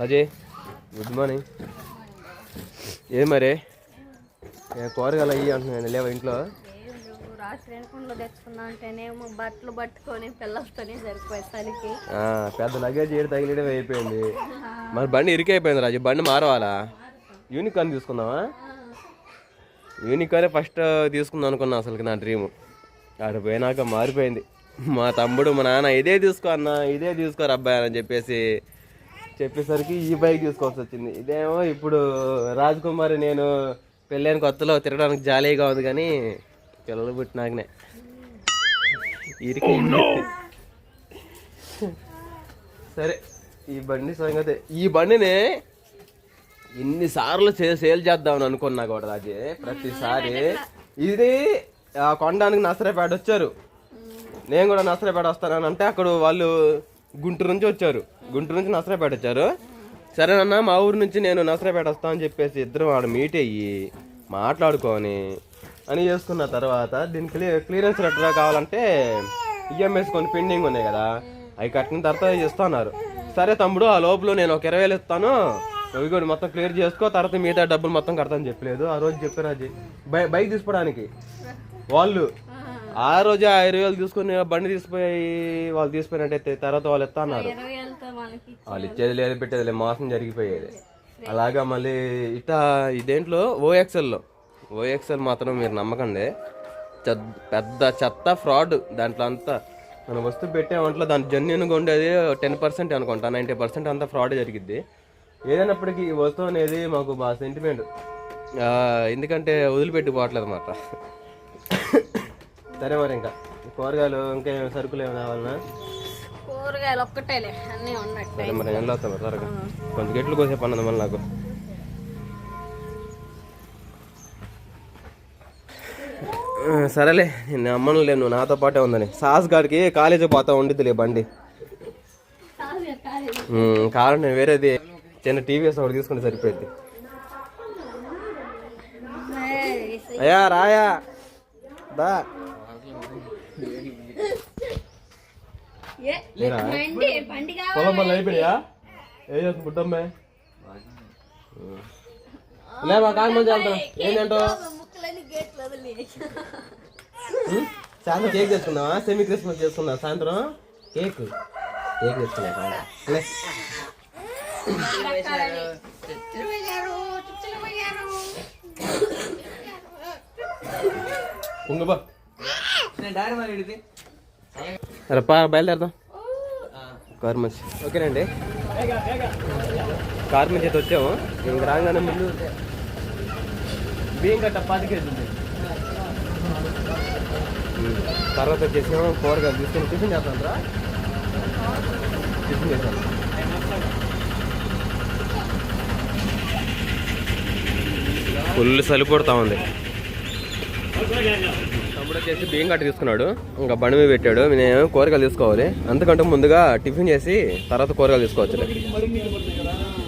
Ajay good morning. ఏ మరి? కూరగాయలు అయ్యి అంటున్నాను లేవా ఇంట్లో? నువ్వు రాత్రి వెనుకుండా తెచ్చుకున్నా అంటేనేమో బట్టలు పట్టుకొని పిల్లలతోనే సరిపోయి చలికి ఆ, పెద్ద లగేజ్ ఏడు తగిలియడం అయిపోయింది. మరి బండి ఇరికైపోయింది రాజు బండి మారవాలా? యూనికార్న్ తీసుకుందామా? యూనికార్నే ఫస్ట్ తీసుకుందాం అనుకున్నా అసలు నా డ్రీమ్ ఆడ పోయినాక మారిపోయింది. మా తమ్ముడు మా నాన్న ఇదే తీసుకో అన్న ఇదే తీసుకోరు అబ్బాయి అని చెప్పేసి చెప్పేసరికి ఈ బైక్ తీసుకోవాల్సి వచ్చింది. ఇదేమో ఇప్పుడు రాజకుమారి నేను పెళ్ళైన కొత్తలో తిరగడానికి జాలీగా ఉంది కానీ పిల్లలు పుట్టినాకనే. ఇరికి సరే ఈ బండి సంగతి. ఈ బండిని ఇన్నిసార్లు సే- సేల్ చేద్దామని అనుకున్నా కూడా రాజే. ప్రతిసారి ఇది కొనడానికి నసరేపేట వచ్చారు. నేను కూడా నసరేపేట వస్తానని అంటే అక్కడ వాళ్ళు గుంటూరు నుంచి వచ్చారు. గుంటూరు నుంచి నసరాపేట వచ్చారు. సరేనన్నా మా ఊరు నుంచి నేను నసరేపేట వస్తా అని చెప్పేసి ఇద్దరం ఆడ మీట్ అయ్యి మాట్లాడుకొని అని చేసుకున్న తర్వాత దీనికి క్లియర్ క్లియరెన్స్ లెటర్ కావాలంటే ఈఎంఎస్ కొన్ని పెండింగ్ ఉన్నాయి కదా. అవి కట్టిన తర్వాత ఇస్తున్నారు. సరే తమ్ముడు ఆ లోపల నేను ఒక ఇరవై వేలు ఇస్తాను. అవి కూడా మొత్తం క్లియర్ చేసుకో తర్వాత మిగతా డబ్బులు మొత్తం కడతాను చెప్పలేదు. ఆ రోజు చెప్పారు అది. బై బైక్ తీసుకోవడానికి. వాళ్ళు ఆ రోజు ఆ ఇరవై వేలు తీసుకుని బండి తీసిపోయి వాళ్ళు తీసుకుపోయినట్టయితే తర్వాత వాళ్ళు ఇస్తా అన్నారు. వాళ్ళు ఇచ్చేది లేదు పెట్టేది లేదు మోసం జరిగిపోయేది. అలాగా మళ్ళీ ఇట ఇదేంట్లో ఓఎక్సెల్లో ఓఎక్సెల్ మాత్రం మీరు నమ్మకండి. పెద్ద చెత్త ఫ్రాడ్ దాంట్లో అంతా. మన వస్తువు పెట్టే వంటలో దాని జెన్యున్గా ఉండేది టెన్ పర్సెంట్ అనుకుంటా నైంటీ పర్సెంట్ అంతా ఫ్రాడ్ జరిగిద్ది. ఏదైనప్పటికీ ఈ వస్తువు అనేది మాకు బాగా సెంటిమెంట్ ఎందుకంటే వదిలిపెట్టి పోవట్లేదు అన్నమాట. సరే మరి ఇంకా కూరగాయలు ఇంకా ఏమైనా సరుకులు ఏమైనా కావాలన్నా కూరగాయలు ఒక్కటేలే అన్నీ ఉన్నట్టు సరే మరి ఎండలో త్వరగా. కొంచెం గెట్లు కోసేపు అన్నది మళ్ళీ నాకు. సరేలే నేను అమ్మను లేను నాతో పాటే ఉందని. సాస్ గాడికి కాలేజీ పోతా ఉండిద్దిలే బండి. కావాలంటే నేను వేరేది. చిన్న టీవీఎస్ ఒకటి తీసుకుంటే సరిపోయింది. అయ్యా రాయా. దా బండి బండి పొలం పనులు అయిపోయా ఏ చేస్తుంది పుట్టమ్మే లేవా కాకి మంచి వెళ్తాం. ఏంటంటో సాయంత్రం కేక్ తెచ్చుకుందామా? సెమీ క్రిస్మస్ చేసుకుందాం. సాయంత్రం కేక్. కేక్ తెచ్చుకున్నా ఉంగబా సరే పా బయలుదేరదాం. కార్ మంచి. ఓకేనండి. కార్ మంచి అయితే వచ్చాము. ఇంక రాగానే ముందు బియ్యం కట్ట పాతి కేజీలు ఉమ్. తర్వాత వచ్చేసాము కూరగాయలు తీసుకొని టిఫిన్ చేస్తాం రా. టిఫిన్ చేస్తాం ఫుల్ సలిపడుతూ ఉంది. తమ్ముడు వచ్చేసి బియ్యం కట్ట తీసుకున్నాడు ఇంకా బండి మీద పెట్టాడు నేను కూరగాయలు తీసుకోవాలి అంతకంటే ముందుగా టిఫిన్ చేసి తర్వాత కూరగాయలు తీసుకోవచ్చు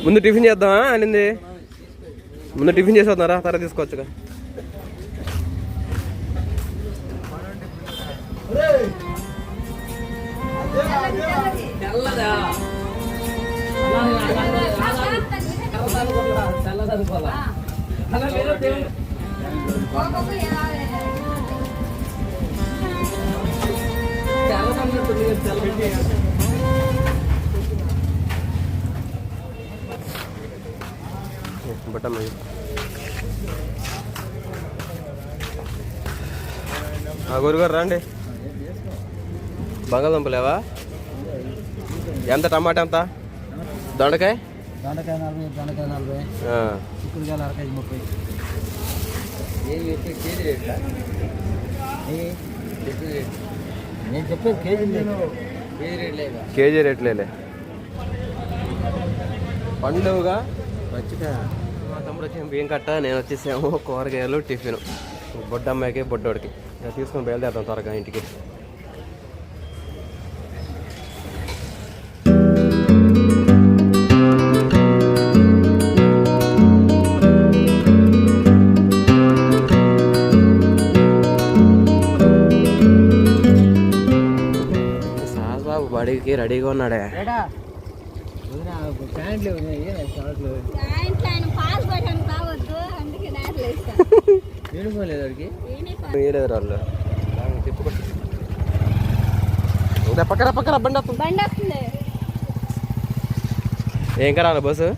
ముందు టిఫిన్ చేద్దామా అనింది ముందు టిఫిన్ చేసి వద్దారా తర్వాత తీసుకోవచ్చుగా బట్టమ్మ గురుగారు రండి. బంగాళదుంపలేవా? ఎంత టమాటా ఎంత? దొండకాయ? దొండకాయ నలభై దొండకాయ నలభై. ఆ. చిక్కుడుకాయలు అర కేజీ ముప్పై ఏ? నేను చెప్పేది కేజీ కేజీ రేట్లేలే. పండుగగా మంచిగా మా తమ్ముడు వచ్చి బియ్యం కట్ట? నేను వచ్చేసాము. కూరగాయలు టిఫిన్. బొడ్డమ్మాయికి బొడ్డోడికి. తీసుకొని బయలుదేరుతాం త్వరగా ఇంటికి. యూనిఫామ్ లేదు వాడికి? వేయలేదు వాళ్ళు. తిప్పుకో. ఇంకా పక్కన పక్కన బండి వస్తుంది. ఏం కరాలి బస్సు?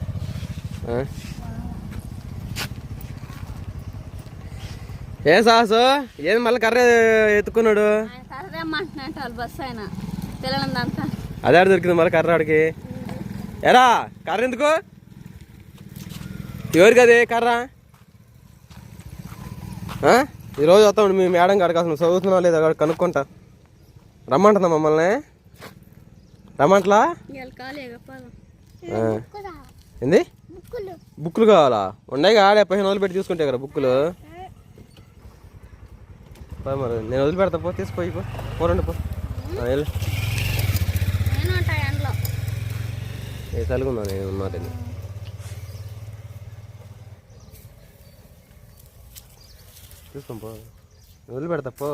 ఏ సాసు ఏం మళ్ళీ కర్ర ఎత్తుకున్నాడు? బస్సు ఆయన. అదే ఆడ దొరికింది మళ్ళీ కర్ర ఆడికి ఎరా కర్ర ఎందుకు? ఎవరికి అది కర్ర? ఈరోజు వస్తాం మీ మేడం కాడికి అసలు చదువుతున్నా లేదా కాడ కనుక్కుంటా. రమ్మంటుందా మమ్మల్ని. రమ్మంటలా. ఏంది? బుక్కులు కావాలా? ఉన్నాయి ఆడే పదిహేను రోజులు పెట్టి చూసుకుంటే కదా బుక్కులు. మరి నేను వదిలిపెడతా పో తీసిపోయి పో పోరండి పో ఆ, వెళ్ళు నేను ఉంటాయి ఎండలో ఏ తలుగుందా నేను ఉన్నది చూసుకో పో. వదిలిపెడతా పో.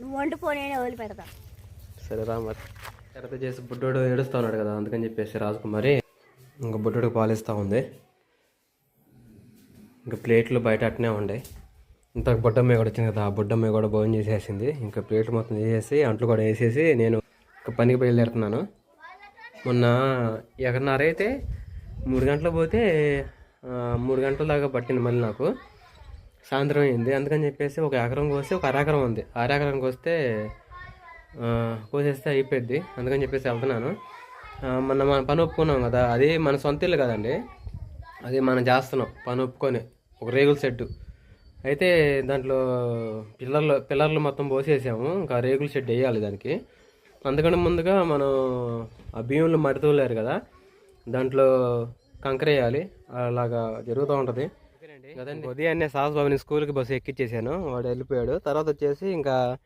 నువ్వు వండిపో నేనే వదిలిపెడతా. సరే రా మరి. తర్వాత చేసి బుడ్డోడు ఏడుస్తా ఉన్నాడు కదా అందుకని చెప్పేసి రాజకుమారి ఇంకా బుడ్డోడు పాలిస్తూ ఉంది. ఇంకా ప్లేట్లు బయట అట్నే ఉండే. ఇంత బుడ్డమ్మ కూడా వచ్చింది కదా ఆ బుడ్డమ్మ కూడా భోజనం చేసేసింది. ఇంకా ప్లేట్లు మొత్తం వేసేసి అంట్లు కూడా వేసేసి నేను ఇంకా పనికి బయలుదేరుతున్నాను. మొన్న ఎక్కడన్నర అయితే మూడు గంటలకు పోతే మూడు గంటల దాకా పట్టింది మళ్ళీ నాకు. సాయంత్రం అయింది. అందుకని చెప్పేసి ఒక ఎకరం కోస్తే ఒక అరెకరం ఉంది. అరెకరం కోస్తే కోసేస్తే అయిపోద్ది అందుకని చెప్పేసి వెళ్తున్నాను. మొన్న మనం పని ఒప్పుకున్నాం కదా. అది మన సొంత ఇల్లు కదండి. అది మనం చేస్తున్నాం పని ఒప్పుకొని. ఒక రేగుల షెడ్డు. అయితే దాంట్లో పిల్లర్లు పిల్లర్లు మొత్తం పోసేసాము. ఇంకా రేగుల షెడ్ వేయాలి దానికి. అందుకని ముందుగా మనం ఆ బియ్యంలో మట్టి తోలారు కదా దాంట్లో కంకర వేయాలి. అలాగా జరుగుతూ ఉంటుంది. ఉదయాన్నే సాహస్బాబుని స్కూల్కి బస్సు ఎక్కిచ్చేసాను. వాడు వెళ్ళిపోయాడు. తర్వాత వచ్చేసి ఇంకా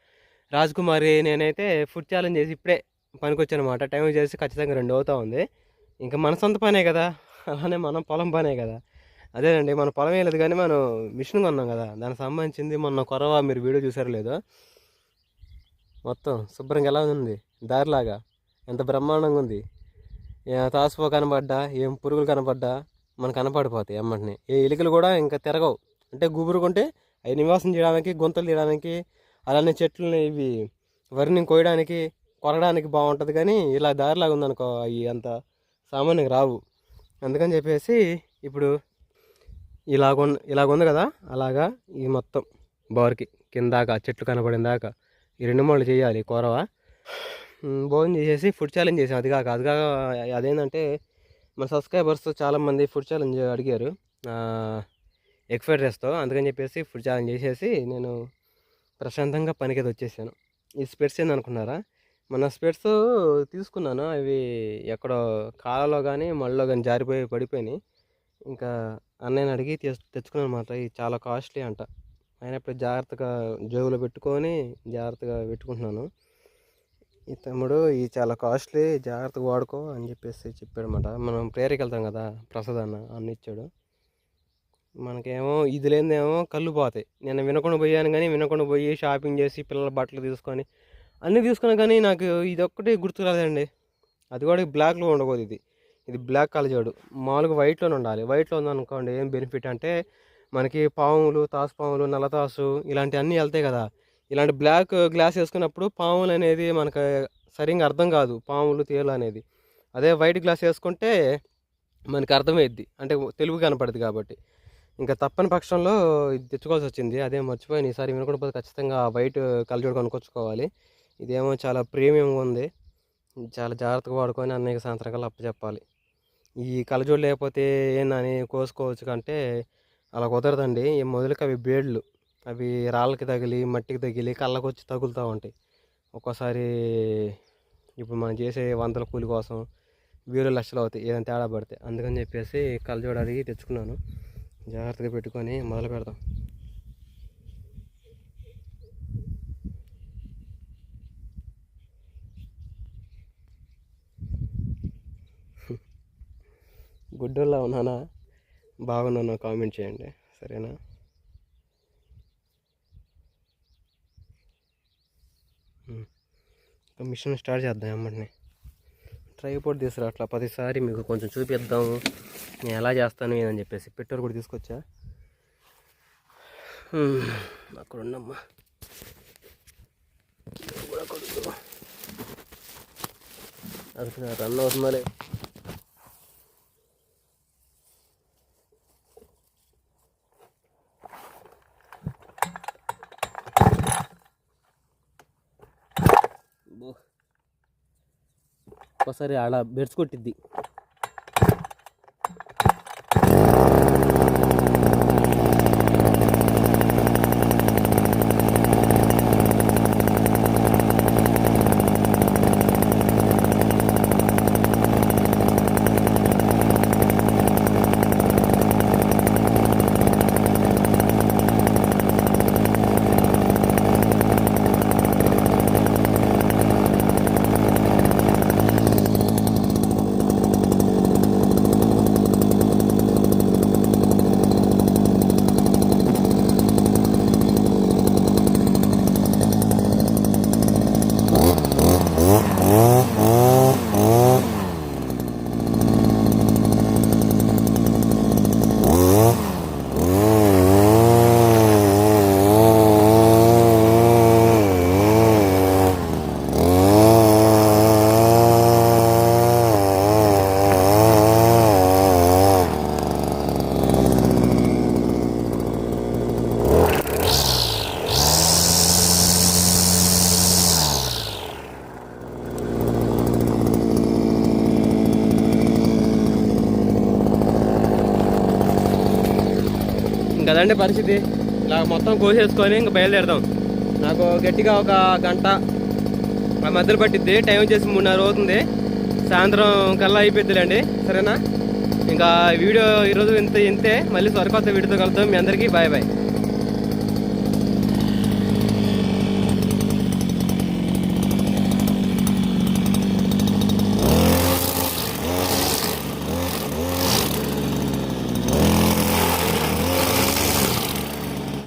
రాజ్ కుమారి నేనైతే ఫుడ్ ఛాలెంజ్ చేసి ఇప్పుడే పనికొచ్చాను అనమాట టైం చేసి ఖచ్చితంగా రెండు అవుతా ఉంది. ఇంకా మన సొంత పనే కదా. అలానే మనం పొలం పనే కదా. అదేనండి మన పొలం వేయలేదు కానీ మనం మిషన్ కొన్నాం కదా. దానికి సంబంధించింది మొన్న కొరవ మీరు వీడియో చూసారో లేదో. మొత్తం శుభ్రంగా ఎలా ఉంది? దారిలాగా? ఎంత బ్రహ్మాండంగా ఉంది? ఏ తాసుపో కనపడ్డా ఏం పురుగులు కనపడ్డా మనకు కనపడిపోతాయి అమ్మటిని ఏ ఎలుకలు కూడా ఇంకా తిరగవు. అంటే గుబురుకుంటే అవి నివాసం చేయడానికి గుంతలు తీయడానికి అలానే చెట్లని ఇవి వరిని కోయడానికి కొరడానికి బాగుంటుంది కానీ ఇలా దారిలాగా ఉందనుకో అవి అంత సామాన్యంగా రావు. అందుకని చెప్పేసి ఇప్పుడు ఇలాగ ఇలాగ ఉంది కదా? అలాగా ఈ మొత్తం బోర్కి కిందాక చెట్లు కనబడిన దాకా. ఈ రెండు మూడు చేయాలి కూరవ. భోజనం చేసేసి ఫుడ్ ఛాలెంజ్ చేసాం. అది కాక అది కాక అదేంటంటే మన సబ్స్క్రైబర్స్ చాలామంది ఫుడ్ ఛాలెంజ్ అడిగారు. ఎగ్ ఫ్రైడ్ రైస్తో. అందుకని చెప్పేసి ఫుడ్ ఛాలెంజ్ చేసేసి నేను ప్రశాంతంగా పనికి వచ్చేసాను. ఈ స్పెట్స్ ఏందనుకున్నారా? మన స్పెట్స్ తీసుకున్నాను. అవి ఎక్కడో కాలలో కానీ మళ్ళీలో కానీ జారిపోయి పడిపోయినాయి. ఇంకా అన్నయ్యని అడిగి తెచ్చు తెచ్చుకున్నాను అనమాట ఇవి చాలా కాస్ట్లీ అంట. అయినప్పుడు జాగ్రత్తగా జోబులో పెట్టుకొని జాగ్రత్తగా పెట్టుకుంటున్నాను. ఈ తమ్ముడు ఈ చాలా కాస్ట్లీ జాగ్రత్తగా వాడుకో అని చెప్పేసి చెప్పాడనమాట మనం ప్రేయర్కి వెళ్తాం కదా ప్రసాద్ అన్న అన్న ఇచ్చాడు. మనకేమో ఇది లేనిదేమో కళ్ళు పోతాయి. నేను వినకుండా పోయాను కానీ వినకుండా పోయి షాపింగ్ చేసి పిల్లల బట్టలు తీసుకొని అన్నీ తీసుకున్నా కానీ నాకు ఇది ఒక్కటి గుర్తు రాలేదండి. అది కూడా బ్లాక్లో ఉండకూడదు ఇది. ఇది బ్లాక్ కలజోడు మామూలుగా వైట్లోనే ఉండాలి. వైట్లో ఉందనుకోండి ఏం బెనిఫిట్ అంటే మనకి పాములు తాసు పాములు నల్లతాసు ఇలాంటివన్నీ వెళ్తాయి కదా. ఇలాంటి బ్లాక్ గ్లాస్ వేసుకున్నప్పుడు పాములు అనేది మనకు సరిగ్గా అర్థం కాదు పాములు తేలు అనేది. అదే వైట్ గ్లాస్ వేసుకుంటే మనకి అర్థమైద్ది. అంటే తెలుగు కనపడుతుంది కాబట్టి. ఇంకా తప్పని పక్షంలో ఇది తెచ్చుకోవాల్సి వచ్చింది. అదే మర్చిపోయాను. ఈసారి వినకుండా పోతే ఖచ్చితంగా వైట్ కలజోడు కొనుక్కొచ్చుకోవాలి. ఇదేమో చాలా ప్రీమియంగా ఉంది. చాలా జాగ్రత్తగా వాడుకొని అన్నయ్యకి సాయంత్రం కల్లా అప్పచెప్పాలి. ఈ కలజోడు లేకపోతే ఏందని కోసుకోవచ్చు కంటే అలా కుదరదండి. ఈ మొదలుకి అవి బేడ్లు. అవి రాళ్ళకి తగిలి మట్టికి తగిలి కళ్ళకు వచ్చి తగులుతూ ఉంటాయి. ఒక్కోసారి ఇప్పుడు మనం చేసే వందల కూలి కోసం వేలు లక్షలు అవుతాయి. ఏదైనా తేడా పడితే. అందుకని చెప్పేసి కళ్ళజోడు అడిగి తెచ్చుకున్నాను. జాగ్రత్తగా పెట్టుకొని మొదలు పెడదాం. గుడ్డోళ్ళ ఉన్నానా? బాగున్నాను కామెంట్ చేయండి. సరేనా? ఇంకా మిషన్ స్టార్ట్ చేద్దాం అమ్మటిని ట్రైపోర్ట్ తీసుకురా అట్లా ప్రతిసారి మీకు కొంచెం చూపిద్దాము నేను ఎలా చేస్తాను అని చెప్పేసి. పెట్రోల్ కూడా తీసుకొచ్చా? అక్కడ ఉన్నమ్మా ఇది రన్ అవుతుందా బో. ఒకసారి ఆడ బెడ్స్ కొట్టిద్ది Mm-hmm. అదండి పరిస్థితి. ఇలా మొత్తం కోసేసుకొని ఇంక బయలుదేరదాం. నాకు గట్టిగా ఒక గంట ఆ మధ్యలో పట్టిద్ది. టైం వచ్చేసి మూడున్నర అవుతుంది. సాయంత్రం కల్లా అయిపోద్దిలేండి సరేనా? ఇంకా వీడియో ఈరోజు ఇంత ఇంతే. మళ్ళీ సరికొత్త వీడియోతో కలుద్దాం. మీ అందరికీ బాయ్ బాయ్.